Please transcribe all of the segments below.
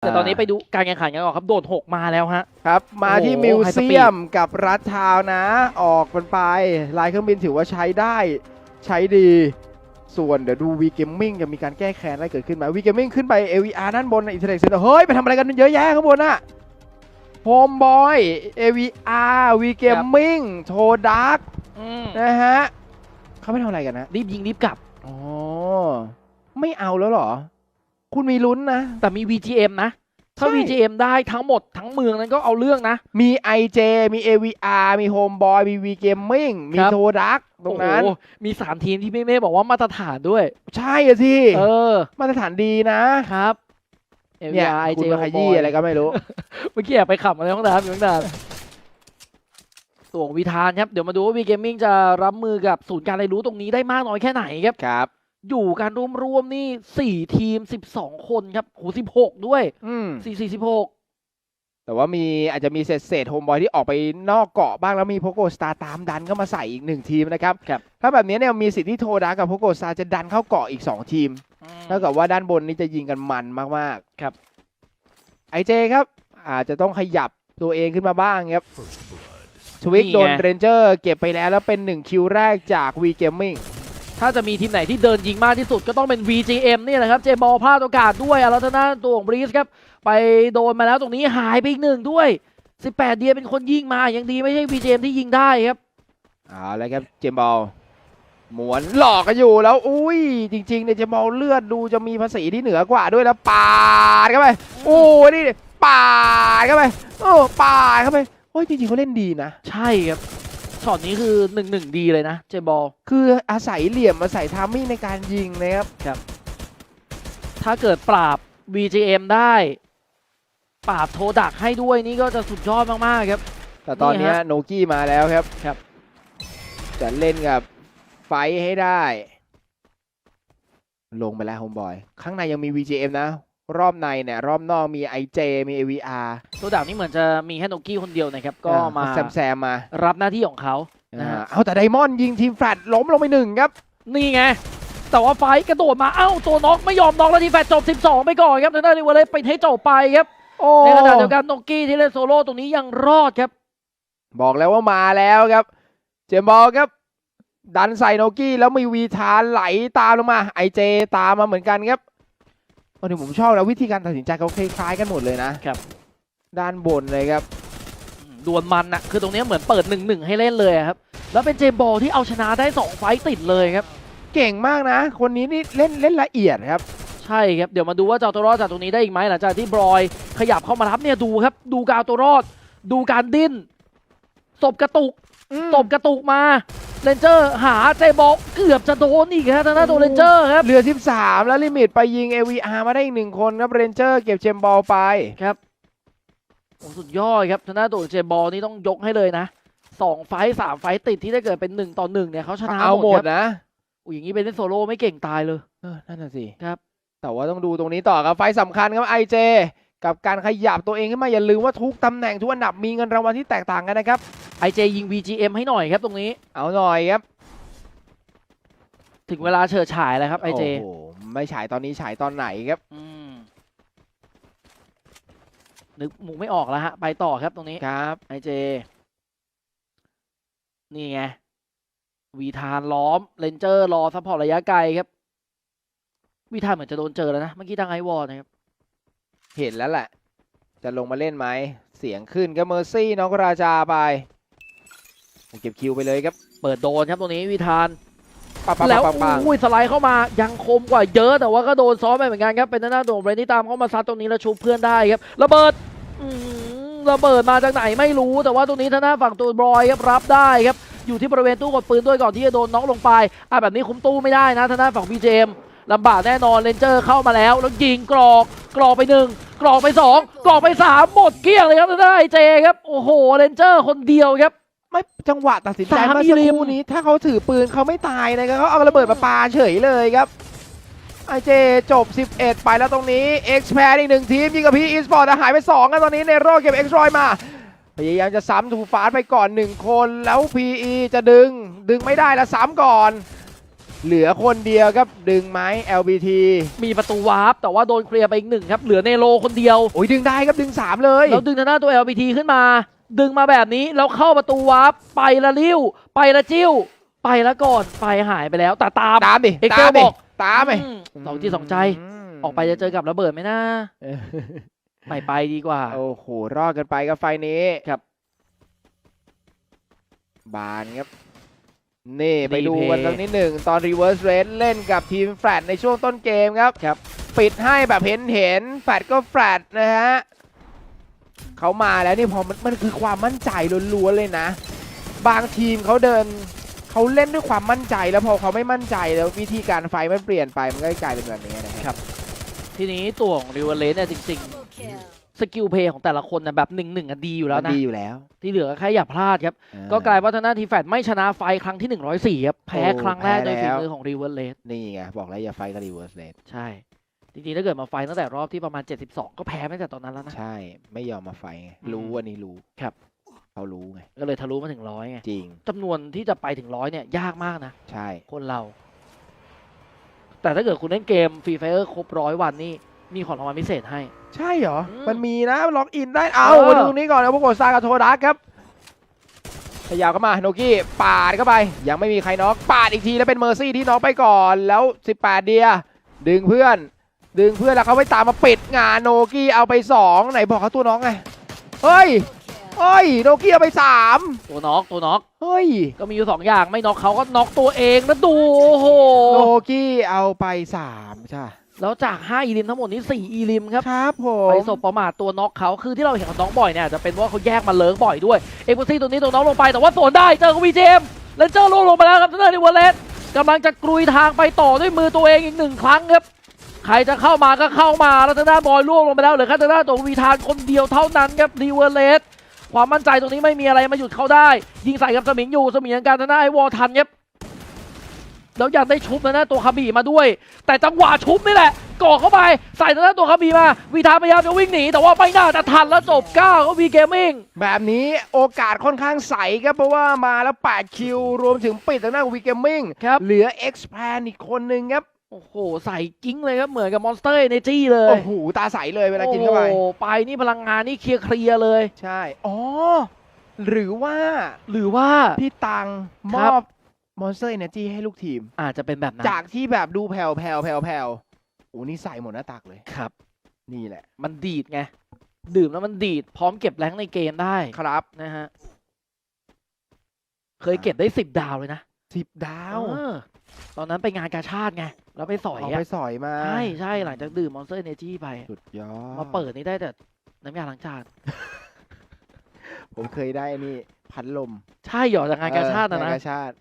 แต่ตอนนี้ไปดูการแข่งขันกันก่อนครับ โดดหกมาแล้วฮะ ครับ มาที่โอ้โหมิวไฮสปีด เซียมกับรัฐทาวน์นะ ออกกันไปลายเครื่องบินถือว่าใช้ได้ใช้ดี ส่วนเดี๋ยวดูวีเกมมิ่งจะมีการแก้แค้นอะไรเกิดขึ้นไหมวีเกมมิ่งขึ้นไป AVR ด้านบนอินเทอร์เน็ตเซ็นเตอร์เฮ้ย ไปทำอะไรกันเยอะแยะข้างบนน่ะโฮมบอย AVR วีเกมมิ่งโทดักอืมนะฮะเขาไปทำอะไรกันนะ รีบยิงรีบกลับ อ๋อ ไม่เอาแล้วเหรอ คุณมีลุ้นนะ แต่มี VGM นะ ถ้า ใช่ VGM ได้ทั้งหมดทั้งเมืองนั้นก็เอาเรื่องนะ มี IJ มี AVR มี Homeboy มี V Gaming มีครับ โทดักตรงนั้น โอ้โหมีสามทีมที่พี่เม่บอกว่ามาตรฐานด้วย ใช่อะสิเออ มาตรฐานดีนะครับ เนี่ย AVR คุณ IJ มาขยี้อะไรก็ไม่รู้ เมื่อกี้แอบไปขับมาในห้องน้ำอยู่ห้องน้ำส่วนวีทานครับ เดี๋ยวมาดูว่า V Gaming จะรับมือกับศูนย์การเรียนรู้ตรงนี้ได้มากน้อยแค่ไหนครับ ครับ อยู่การร่วมรวมๆนี่สี่ทีมสิบสองคนครับโหสิบหกด้วยอืมสี่สี่สิบหกแต่ว่ามีอาจจะมีเศษเศษโฮมบอยที่ออกไปนอกเกาะบ้างแล้วมีโพโกสตาร์ตามดันเข้ามาใส่อีกหนึ่งทีมนะครับครับถ้าแบบนี้เนี่ยมีสิทธิ์ที่โทดักกับโพโกสตาร์จะดันเข้าเกาะอีก2ทีมเท่ากับว่าด้านบนนี้จะยิงกันมันมากๆครับไอเจครับ อาจจะต้องขยับตัวเองขึ้นมาบ้างครับทวิกโดนเรนเจอร์เก็บไปแล้วแล้วเป็น1คิวแรกจาก V Gaming ถ้าจะมีทีมไหนที่เดินยิงมากที่สุดก็ต้องเป็น VGM นี่แหละครับ เจบอลพลาดโอกาสด้วยอารัตนาตัวของบรีสครับ ไปโดนมาแล้วตรงนี้หายไปอีกหนึ่งด้วย 18 เดียเป็นคนยิงมายังดีไม่ใช่ VGM ที่ยิงได้ครับเอาแล้วครับเจมบอลหมวนหลอกกันอยู่แล้วอุ้ยจริงๆเนี่ยเจมบอลเลือดดูจะมีภาษีที่เหนือกว่าด้วยแล้วปาดเข้าไปโอ้ยนี่ปาดเข้าไปโอ้ปาดเข้าไปโอ้ยจริงๆเขาเล่นดีนะ ใช่ครับ ช็อตนี้คือ1-1ดีเลยนะเจบอลคืออาศัยเหลี่ยมอาศัยทามมิ่งในการยิงนะครับถ้าเกิดปราบ VGM ได้ ปราบโทดักให้ด้วยนี่ก็จะสุดยอดมากๆครับ แต่ตอนนี่เนี้ยฮะโนกี้มาแล้วครับครับ จะเล่นกับไฟท์ให้ได้ ลงไปแล้วโฮมบอย ข้างในยังมี VGM นะ รอบในเนี่ยรอบนอกมี IJ มี AVR โทดักนี่เหมือนจะมีแค่โนกี้คนเดียวนะครับ ก็อ่มาแซมแซมมา รับหน้าที่ของเขานะฮะอ่าเอาแต่ไดมอนด์ยิงทีมแฟลตล้มลงไปหนึ่งครับ นี่ไง แต่ว่าไฟท์กระโดดมา เอ้า ตัวน็อกไม่ยอมน็อกแล้วทีแฟตจบ 12 ไปก่อนครับทางด้านริเวอร์เลยไปให้จบไปครับโอ้ในขณะเดียวกันโนกี้ที่เล่นโซโล่ตรงนี้ยังรอดครับ บอกแล้วว่ามาแล้วครับ เจมส์บอลครับ ดันใส่โนกี้แล้วมีวีทานไหลตามลงมาไอเจตามมาเหมือนกันครับ โอ้เดี๋ยวผมชอบนะวิธีการตัดสินใจเขาคล้ายๆกันหมดเลยนะครับ ด้านบนเลยครับ ดวลมันนะคือตรงนี้เหมือนเปิด1-1ให้เล่นเลยอะครับ แล้วเป็นเจมส์บอลที่เอาชนะได้2ไฟต์ติดเลยครับ เก่งมากนะ คนนี้นี่เล่นเล่นละเอียดครับ ใช่ครับ เดี๋ยวมาดูว่าจะเอาตัวรอดจากตรงนี้ได้อีกไหมหลังจากที่บรอยขยับเข้ามารับเนี่ยดูครับ ดูการเอาตัวรอด ดูการดิ้นศพกระตุก ตบกระตุกมาเรนเจอร์หาเจบอลเกือบจะโดนอีกครับทางด้านตัวเรนเจอร์ครับเหลือ 13 แล้วลิมิตไปยิง AVR มาได้อีกหนึ่งคนครับเรนเจอร์เก็บเจมส์บอลไปครับโอ้สุดยอดครับทางด้านตัวเจบอลนี่ต้องยกให้เลยนะสองไฟต์สามไฟต์ติดที่ได้เกิดเป็นหนึ่งต่อหนึ่งเนี่ยเขาชนะเอาหหมมดดครับนะอุ้ยอย่างนี้เป็นเล่นโซโล่ไม่เก่งตายเลยเออนั่นน่ะสิครับ แต่ว่าต้องดูตรงนี้ต่อครับไฟล์สำคัญครับไอเจ กับการขยับตัวเองขึ้นมาอย่าลืมว่าทุกตำแหน่งทุกอันดับมีเงินรางวัลที่แตกต่างกันนะครับไอเจยิง VGM ให้หน่อยครับตรงนี้ เอาหน่อยครับ ถึงเวลาเฉิดฉายแล้วครับไอเจโอ้โหไม่ฉายตอนนี้ฉายตอนไหนครับอืมนึกหมูไม่ออกแล้วฮะ ไปต่อครับตรงนี้ครับไอเจ นี่ไงวีทานล้อมเรนเจอร์รอซัพพอร์ตระยะไกลครับวีทานเหมือนจะโดนเจอแล้วนะเมื่อกี้ทางไอวอลนะครับ เห็นแล้วแหละ จะลงมาเล่นไหม เสียงขึ้นก็เมอร์ซี่น้องราชาไปเก็บคิวไปเลยครับ เปิดโดนครับตรงนี้วีทานปังปังแล้วปังปังอุ้ยสไลด์เข้ามายังคมกว่าเยอะแต่ว่าก็โดนซ้อมไปเหมือนกันครับเป็นหน้าโดนเรนที่ตามเข้ามาซัดตรงนี้แล้วชุบเพื่อนได้ครับระเบิดอื้อหือระเบิดมาจากไหนไม่รู้แต่ว่าตรงนี้ทางด้านฝั่งตัวบรอยครับรับได้ครับอยู่ที่บริเวณตู้กดปืนด้วยก่อนที่จะโดนน็อกลงไปอะแบบนี้คุมตู้ไม่ได้นะทางด้านฝั่งพีเจม ลำบากแน่นอนเลนเจอร์เข้ามาแล้วแล้วยิงกรอกกรอกไปหนึ่งกรอกไปสองกรอกไปสามหมดเกลี้ยงเลยครับทางด้านไอเจครับโอ้โหเลนเจอร์คนเดียวครับ ไม่จังหวะตัดสินใจสามเมื่อสักมิลลิครู่นี้ ถ้าเขาถือปืนเขาไม่ตายนะครับเขาเอาระเบิดมาปาเฉยเลยครับไอเจจบ 11 ไปแล้วตรงนี้ X p a d อีกหนึ่งทีมยิงกับพี่อีสปอร์ตหายไป2กันตอนนี้เนโรเก็บ X รอยมา พยายามจะซ้ำทูฟาสไปก่อน 1 คนแล้ว PE จะดึงดึงไม่ได้แล้วซ้ำก่อน เหลือคนเดียวครับดึงไหม LBT มีประตูวาร์ปแต่ว่าโดนเคลียร์ไปอีกหนึ่งครับ เหลือเนโรคนเดียว โอ้ยดึงได้ครับดึงสามเลย แล้วดึงทางหน้าตัว LPT ขึ้นมา ดึงมาแบบนี้ แล้วเข้าประตูวาร์ปไปละลิ้ว ไปละจิ้ว ไปละก่อนไฟหายไปแล้วแต่ตามตามดิเอ็กตาเซลมดิบอกตามไปอืมสองจีสองใจมออกไปจะเจอกับระเบิดไหมนะเออไม่ไปดีกว่า โอ้โหรอดกันไปกับไฟนี้ครับ บานครับ นี่ไปดูรีเพย์กันสักนิดหนึ่งตอน Reverse Race เล่นกับทีมแฟลตในช่วงต้นเกมครับครับ ปิดให้แบบเห็นเห็นแฟลตก็แฟลตนะฮะเขามาแล้วนี่พอมันมันคือความมั่นใจล้วนๆเลยนะ บางทีมเขาเดินเขาเล่นด้วยความมั่นใจแล้วพอเขาไม่มั่นใจแล้ววิธีการไฟมันเปลี่ยนไปมันก็กลายเป็นแบบนี้นะครับ ทีนี้ตัวของริวเลสเนี่ยจริงๆ สกิลเพย์ของแต่ละคนนะแบบหนึ่งหนึ่งอะดีอยู่แล้วมันนะดีอยู่แล้ว ที่เหลือก็แค่อย่าพลาดครับ ก็กลายว่าทางด้านทีแฟดไม่ชนะไฟครั้งที่104ครับแพ้โอ้ครั้งแรกแพ้โดยฝีแล้วมือของริวเลสนี่ไงบอกแล้วอย่าไฟกับ Reverse Race ใช่จริงๆถ้าเกิดมาไฟตั้งแต่รอบที่ประมาณ 72 ก็แพ้ตั้งแต่ตอนนั้นแล้วนะ ใช่ ไม่ยอมมาไฟไงอืมรู้วันนี้รู้ครับเขารู้ไงก็เลยทะลุมาถึงร้อยไงจริงจำนวนที่จะไปถึงร้อยเนี่ยยากมากนะ ใช่คนเรา แต่ถ้าเกิดคุณเล่นเกมฟรีไฟเออร์ครบร้อยวันนี่มีของรางวัลพิเศษให้ ใช่เหรอ อืม มันมีนะล็อกอินได้ เอาเออ มาดูตรงนี้ก่อนนะพวกกดซากับโทดักครับขยับเข้ามาโนกี้ปาดเข้าไป ยังไม่มีใครน็อกปาดอีกทีแล้วเป็นเมอร์ซี่ที่น็อกไปก่อนแล้ว 18 เดีย ดึงเพื่อน ดึงเพื่อนแล้วเขาไปตามมาปิดงานโนกี้เอาไป 2 ไหนบอกเขาตัวน้องไง เฮ้ย เฮ้ยโนกี้เอาไป 3 ตัวน็อกตัวน็อกเฮ้ย ก็มีอยู่สองอย่างไม่น็อกเขาก็น็อกตัวเองแล้วดูโอ้โหโนกี้เอาไป 3 ใช่ แล้วจาก 5 อีลิมทั้งหมดนี้ 4 อีลิมครับครับผมไปสบประมาทตัวน็อกเขาคือที่เราเห็นของน้องบ่อยเนี่ยอาจจะเป็นว่าเขาแยกมาเลิกบ่อยด้วยเอ็กซ์ซี่ตัวนี้ตัวน้องลงไปแต่ว่าสวนได้เจอกับวีเจมเลนเจอร์ลงลงไปแล้วครับทางด้านดิวอลเลสกำลังจะกรุยทางไปต่อด้วยมือตัวเองอีกหนึ่งครั้งครับใครจะเข้ามาก็เข้ามาแล้วทางด้านบอยล่วงลงไปแล้วเหลือแค่ทางด้านตัววีทานคนเดียวเท่านั้นครับดิวอลเลสความมั่นใจตรงนี้ไม่มีอะไรมาหยุดเขาได้ ยิงใส่กับสมิงอยู่สมิงยังการทางด้านไอวอลทันครับ แล้วยังได้ชุบทางด้านตัวคาบีมาด้วย แต่จังหวะชุบนี่แหละก่อเข้าไปใส่ทางด้านตัวคาบีมาวีทาพยายามจะวิ่งหนี แต่ว่าไม่น่าจะทันแล้วจบ9ก็วีเกมมิ่งแบบนี้โอกาสค่อนข้างใสครับ เพราะว่ามาแล้ว 8 คิว รวมถึงปิดทางด้านวีเกมมิ่งครับเหลือ X p a n อีกคนนึงครับ โอ้โห ใส่กิ้งเลยครับ เหมือนกับมอนสเตอร์ในจี้เลย โอ้โห ตาใสเลยเวลากินเข้าไป โอ้โหไปนี่พลังงานนี่เคลียร์เคลียร์ๆเลย ใช่ อ๋อ หรือว่า หรือว่าพี่ตังม ครับอบ Monster Energy ให้ลูกทีม อาจจะเป็นแบบนั้นจากที่แบบดูแผ่วแผ่วแผ่วแผ่วโอ้นี่ใส่หมดหน้าตักเลย ครับ นี่แหละ มันดีดไง ดื่มแล้วมันดีด พร้อมเก็บแรงค์ในเกมได้ ครับนะฮะ เคยเก็บได้สิบดาวเลยนะสิบดาวเออตอนนั้นไปงานกาชาติไง แล้วไปสอยเอาอะไปสอยมาใช่ใช่หลังจากดื่มมอนสเตอร์เนจี้ไป สุดยอดมาเปิดนี่ได้แต่น้ำยาล้างจาน ผมเคยได้อันนี่พัดลมใช่เหรอจากงานกาชาตินะเอองนะ กาชาติ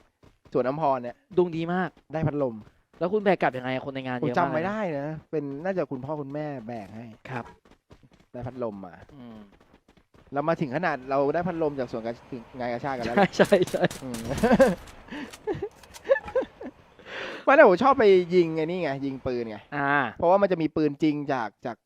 สวนน้ำพรเนี่ยดวงดีมากได้พัดลมแล้วคุณแบกกลับยังไงอะคนในงานผมเยอะจำมากไม่เลยนะได้นะ เป็นน่าจะคุณพ่อคุณแม่แบกให้ครับได้พัดลมมา อืมเรามาถึงขนาดเราได้พัดลมจากสวนกาถึงงานกาชาติกันแล้วใช่ใช่ใช่อืม ไม่แต่ผมชอบไปยิงไงนี่ไงยิงปืนไง อ่า เพราะว่ามันจะมีปืนจริงจากจาก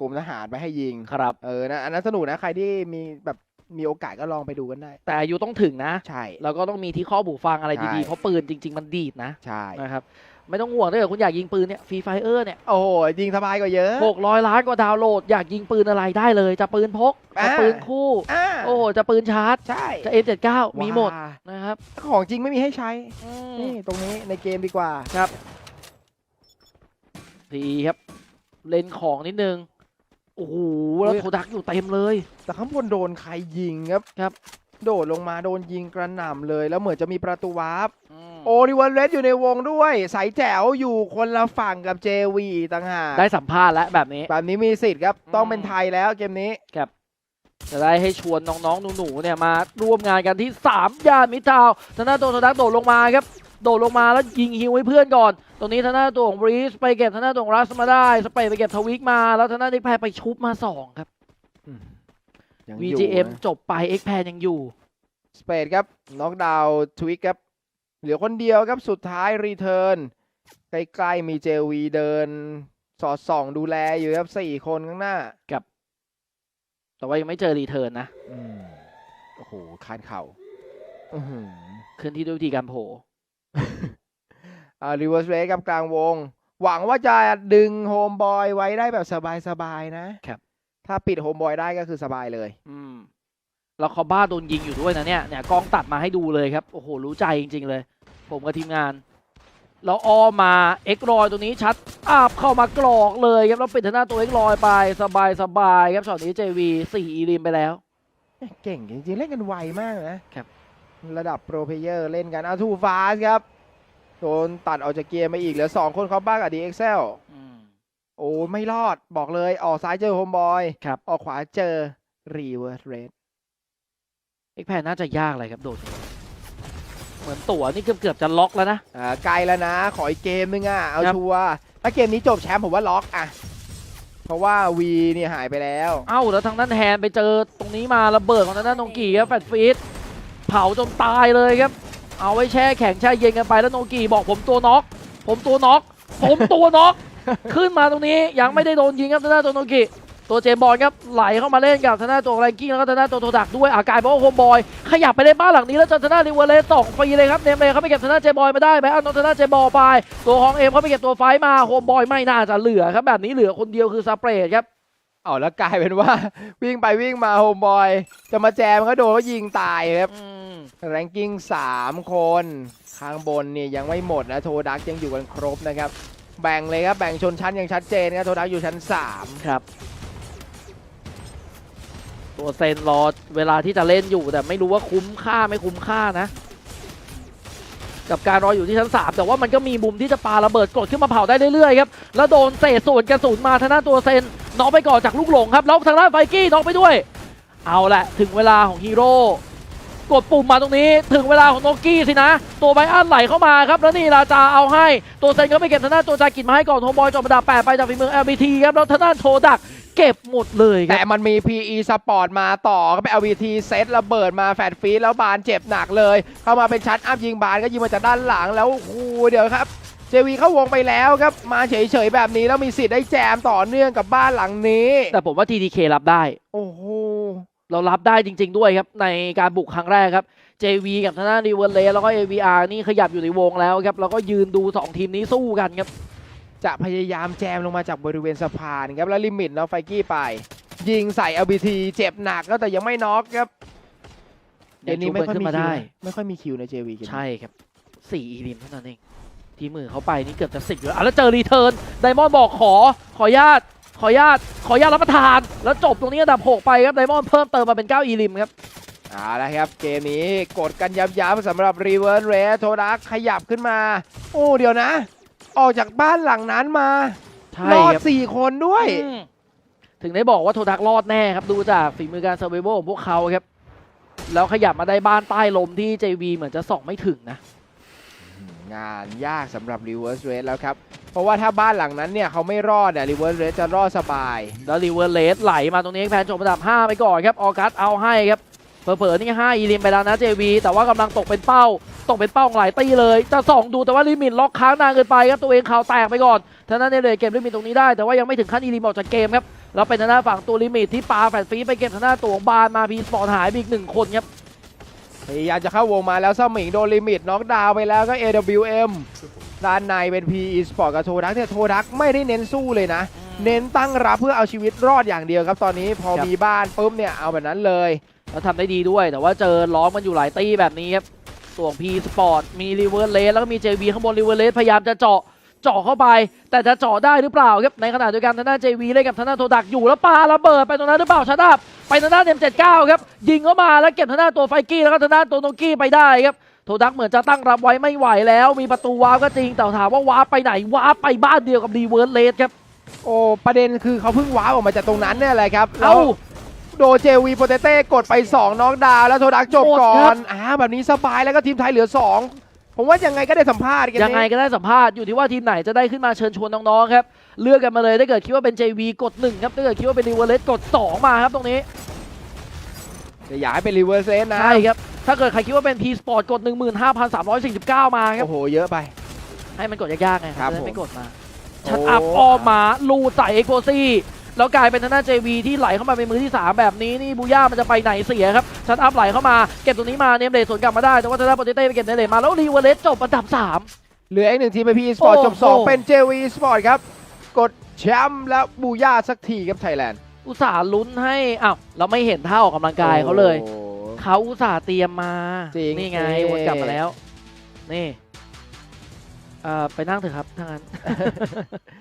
กรมทหารไปให้ยิง ครับ เออนะอันนั้นสนุกนะใครที่มีแบบ มีโอกาสก็ลองไปดูกันได้ แต่อายุต้องถึงนะ ใช่ แล้วก็ต้องมีที่ข้อบูฟังอะไรใช่ดีๆ เพราะปืนจริง ๆ มันดีดนะ ใช่ นะครับ ไม่ต้องห่วงถ้าเกิดคุณอยากยิงปืนเนี่ยฟรีไฟเออร์เนี่ย โอ้โหยิงสบายกว่าเยอะหกร้อยล้านกว่าดาวน์โหลด อยากยิงปืนอะไรได้เลย จะปืนพก จะอ่าปืนคู่อ่าโอ้โห จะปืนชาร์จ ใช่ จะ M79 มีหมดว้านะครับ ของจริงไม่มีให้ใช้อืมนี่ตรงนี้ในเกมดีกว่าดีครับ เลนของนิดนึง โอ้โหแล้วโทดักอยู่เต็มเลย แต่ข้างบนโดนใครยิงครับครับ โดดลงมาโดนยิงกระหน่ำเลยแล้วเหมือนจะมีประตูวาร์ปอืมโอริวันเลสอยู่ในวงด้วยสายแจ๋วอยู่คนละฝั่งกับ JV ต่างหากได้สัมภาษณ์แล้วแบบนี้ แบบนี้มีสิทธิ์ครับอืมต้องเป็นไทยแล้วเกมนี้จะได้ให้ชวนน้องๆหนูๆเนี่ยมาร่วมงานกันที่ 3 ย่านมิตรทาวน์ทางหน้าตัวโทดักโดดลงมาครับ โดดลงมาแล้วยิงฮิวให้เพื่อนก่อน ตรงนี้ทางหน้าตัวของบรีสไปเก็บทางหน้าตัวของรัสมาได้สเปย์ไปเก็บทวิกมาแล้วทางหน้านิกแพรไปชุบมา2ครับ ยังอยู่ VGM นะจบไป X แพรยังอยู่ สเปดครับน็อกดาวน์ทวิกครับ เหลือคนเดียวครับสุดท้ายรีเทิร์นใกล้ๆมี JV เดิน สอดส่องดูแลอยู่ครับสี่คนข้างหน้าแต่ว่ายังไม่เจอรีเทิร์นนะ อืมโอ้โหคานเข่าอื้อหือ เคลื่อนที่ด้วยวิธีการโผล่ อ่ารีเวิร์สเรสกับกลางวง หวังว่าจะดึงโฮมบอยไว้ได้แบบสบายๆนะครับ ถ้าปิดโฮมบอยได้ก็คือสบายเลย อืมแล้วคอบ้าโดนยิงอยู่ด้วยนะเนี่ยเนี่ยกล้องตัดมาให้ดูเลยครับ โอ้โห รู้ใจจริง ๆ เลย ผมกับทีมงานแล้วอ้อมมาเอ็กรอยตัวนี้ชัดอาบเข้ามากรอกเลยครับแล้วปิดทางหน้าตัวเอ็กรอยไปสบายสบายๆครับช็อตนี้ JV สี่อีริมไปแล้ว เก่งจริงๆ เล่นกันไวมากนะครับ ระดับโปรเพลเยอร์เล่นกันอาทูฟาสครับ โดนตัดออกจากเกมมาอีกเหลือ2คนเขาบ้ากับดีเอ็กเซลอืมโอ้ไม่รอดบอกเลยออกซ้ายเจอโฮมบอยครับออกขวาเจอรีเวิร์สเรสเอ็กแพนน่าจะยากเลยครับโดดนี้เหมือนตั๋วนี่เกือบเกือบๆจะล็อกแล้วนะอ่าไกลแล้วนะ ขออีกเกมนึงอะเอาครับชัวร์ถ้าเกมนี้จบแชมป์ผมว่าล็อกอะเพราะว่าวีเนี่ยหายไปแล้ว เอ้าแล้วทางด้านแฮนไปเจอตรงนี้มาระเบิดของทางด้านนงกีครับแฟดฟีด เผาจนตายเลยครับ เอาไว้แช่แข็งแช่เย็นกันไปแล้วโนกีบอกผมตัวน็อก ผมตัวน็อก ผมตัวน็อก ขึ้นมาตรงนี้ยังไม่ได้โดนยิงครับทางด้านตัวโนกิตัวเจมส์บอลครับไหลเข้ามาเล่นกับทางด้านตัวแรงกิ้งแล้วก็ทางด้านตัวโทดักด้วยอากายบอกว่าโฮมบอยขยับไปเล่นบ้านหลังนี้แล้วเจอทางด้านริเวอร์เลสสองฟรีเลยครับเนมเลยเขาไปเก็บทางด้านเจมส์บอยมาได้ไหมเอาทางด้านเจมส์บอลไป ตัวของเอ็มเขาไปเก็บตัวไฟท์มาโฮมบอยไม่น่าจะเหลือครับแบบนี้เหลือคนเดียวคือสเปรดครับเอาแล้วกลายเป็นว่าวิ่งไปวิ่งมาโฮมบอย จะมาแจมก็โดนเขายิงตายครับอืม แรงกิ้ง3 คน ข้างบนเนี่ยยังไม่หมดนะโทดักยังอยู่กันครบนะครับ แบ่งเลยครับ แบ่งชนชั้นอย่างชัดเจนครับโทดักอยู่ชั้น 3 ครับ ตัวเซนรอเวลาที่จะเล่นอยู่แต่ไม่รู้ว่าคุ้มค่าไม่คุ้มค่านะ กับการรออยู่ที่ชั้นสามแต่ว่ามันก็มีมุมที่จะปาระเบิดกดขึ้นมาเผาได้เรื่อยๆครับแล้วโดนเศษส่วนกระสุนมาทางด้านตัวเซนน็อกไปก่อนจากลูกหลงครับแล้วทางด้านไฟกี้น็อกไปด้วย เอาละถึงเวลาของฮีโร่ กดปุ่มมาตรงนี้ ถึงเวลาของโนกี้สินะ ตัวไบอันไหลเข้ามาครับแล้วนี่ราจาเอาให้ตัวเซนก็ไปเก็บทางด้านตัวจากินมาให้ก่อนโฮมบอยจบระดับแปดไปจากฝีมือ LBT ครับแล้วทางด้านโทดักเก็บหมดเลยคแต่รับมันมี PE Sport มาต่อก็ไป LVT เซตระเบิดมาแฟดฟีดแล้วบานเจ็บหนักเลย เข้ามาเป็นชั้นอัพยิงบานก็ยิงมาจากด้านหลังแล้วโอ้โหเดี๋ยวครับเจวีเข้าวงไปแล้วครับ มาเฉยๆแบบนี้แล้วมีสิทธิ์ได้แจมต่อเนื่องกับบ้านหลังนี้ แต่ผมว่า TDK รับได้ โอ้โห เรารับได้จริง ๆ ด้วยครับในการบุกครั้งแรกครับ JV กับทางด้านรีเวอร์เลแล้วก็ AVR นี่ขยับอยู่ในวงแล้วครับแล้วก็ยืนดู 2 ทีมนี้สู้กันครับ จะพยายามแจมลงมาจากบริเวณสะพานครับแล้วลิมิตเนาะไฟกี้ไป ยิงใส่ LBT เจ็บหนักก็แต่ยังไม่น็อกครับเกมนี้ไม่ค่อยมีขึ้นมาคิวได้นะไม่ค่อยมีคิวใน JV เกมนี้ใช่ครับ4อีลิมเท่านั้นเองทีมือเขาไปนี่เกือบจะสิบอยู่แล้วอะแล้วเจอรีเทิร์นไดมอนด์บอกขอขออนุญาต ขออนุญาตขออนุญาตรับประทานแล้วจบตรงนี้อันดับ 6 ไปครับไดมอนด์เพิ่มเติมมาเป็น 9 อีลิมครับเอาละครับเกมนี้กดกันย้ำๆสำหรับ Reverse r a c e โทดักขยับขึ้นมา โอ้เดี๋ยวนะ ออกจากบ้านหลังนั้นมาใช่รอดครับสี่คนด้วยอืมถึงได้บอกว่าโทดักรอดแน่ครับ ดูจากฝีมือการเซอร์ไวโของพวกเขาครับ แล้วขยับมาได้บ้านใต้ลมที่ JV เหมือนจะส่องไม่ถึงนะ งานยากสำหรับ Reverse r a c e แล้วครับ เพราะว่าถ้าบ้านหลังนั้นเนี่ยเขาไม่รอดเนี่ย Reverse r a c e จะรอดสบาย แล้วรีเวอร์เลสไหลมาตรงนี้แพนจบระดับ 5 ไปก่อนครับ ออกัสเอาให้ครับ เผลอๆนี่5อีลิมไปแล้วนะ JV แต่ว่ากำลังตกเป็นเป้า ตกเป็นเป้าของหลายตีเลยจะส่องดูแต่ว่าลิมิตล็อกค้างนานเกินไปครับตัวเองเข่าแตกไปก่อนท่านั้นเนี่ยเลยเกมลิมิตตรงนี้ได้แต่ว่ายังไม่ถึงขั้นอีลิมออกจากเกมครับแล้วเป็นทางด้านฝั่งตัวลิมิตที่ปาแฟนฟีไปเก็บทางด้านตัวของบานมาพีสปอร์ตหายไปอีกหนึ่งคนครับ พยายามจะเข้าวงมาแล้วสมิงโดนลิมิตน็อกดาวน์ไปแล้วก็ AWM ด้านในเป็น PE Sport กับโทดักเนี่ยโทดักไม่ได้เน้นสู้เลยนะ เน้นตั้งรับเพื่อเอาชีวิตรอดอย่างเดียวครับ ตอนนี้พอครับมีบ้านปุ๊บเนี่ยเอาแบบนั้นเลยแล้วทำได้ดีด้วย แต่ว่าเจอล้อมกันอยู่หลายตีแบบนี้ครับส่วน P Sport มีรีเวิร์ l เลสแล้วก็มี JV ข้างบนรีเวิร์ l เลสพยายามจะเจาะเจาะเข้าไป แต่จะเจาะได้หรือเปล่าครับในขณะเดียวกันทางด้าน JV เล่นกับทางด้านโทดักอยู่แล้วปาระเบิดไปตรงนั้นหรือเปล่าชาดับ ไปทางด้าน M79 ครับยิงเข้ามาแล้วเก็บทางด้านตัวไฟกี้แล้วก็ทางด้านตัวโนกี้ไปได้ครับโทดักเหมือนจะตั้งรับไว้ไม่ไหวแล้ว มีประตูวาร์ปก็จริงแต่ถามว่าวาร์ปไปไหนวาร์ปไปบ้านเดียวกับรีเวิร์ l เลสครับโอ้ประเด็นคือเขาเพิ่งว้าวออกมาจากตรงนั้นเนี่ยแหละครับแล้เอ้าวโดนเจวีโปเตเต้กดไป2น็อกดาวน์แล้วโทดักจบหมดก่อครันบอ่าแบบนี้สบายแล้วก็ทีมไทยเหลือ 2 ผมว่ายังไงก็ได้สัมภาษณ์กันยังไงก็ได้สัมภาษณ์อยู่ที่ว่าทีมไหนจะได้ขึ้นมาเชิญชวนน้องๆครับเลือกกันมาเลยถ้าเกิดคิดว่าเป็น JV กด1ครับถ้าเกิดคิดว่าเป็น r ีเวอร์เลสกด 2 มาครับตรงนี้แต่อยากให้เป็นรีเวิร์สเลสนะใช่ครับถ้าเกิดใครคิดว่าเป็น P Sport กด 15,349 มาครับโอ้โหเยอะไป ให้มันกดยากๆไงครับจะได้ผมไม่กดมาชัดอัพออมมาลูดใส่เอ็กโ s ซี่ แล้วกลายเป็นทางด้าน JV ที่ไหลเข้ามาเป็นมือที่ 3 แบบนี้นี่บูย่ามันจะไปไหนเสียครับชัดอัพไหลเข้ามาเก็บตรงนี้มาเนมเดสสวนกลับมาได้แต่ว่าทางด้านโปรเตเต้ไปเก็บเนมเดสมาแล้วรีเวอร์เลสจบอันดับ3เหลืออีกหนึ่งทีมไปพีสปอร์ตโอ้จบสองโหเป็น JV Sport ครับ กดแชมป์แล้วบูย่าสักทีครับไทยแลนด์อุตส่าห์ลุ้นให้อ้าวเราไม่เห็นท่าออกกำลังกายเขาเลย โอ้เขาอุตส่าห์เตรียมมา จริงนี่ไงเอ๊ะวนกลับมาแล้ว นี่เอ่อไปนั่งเถอะครับถ้างั้น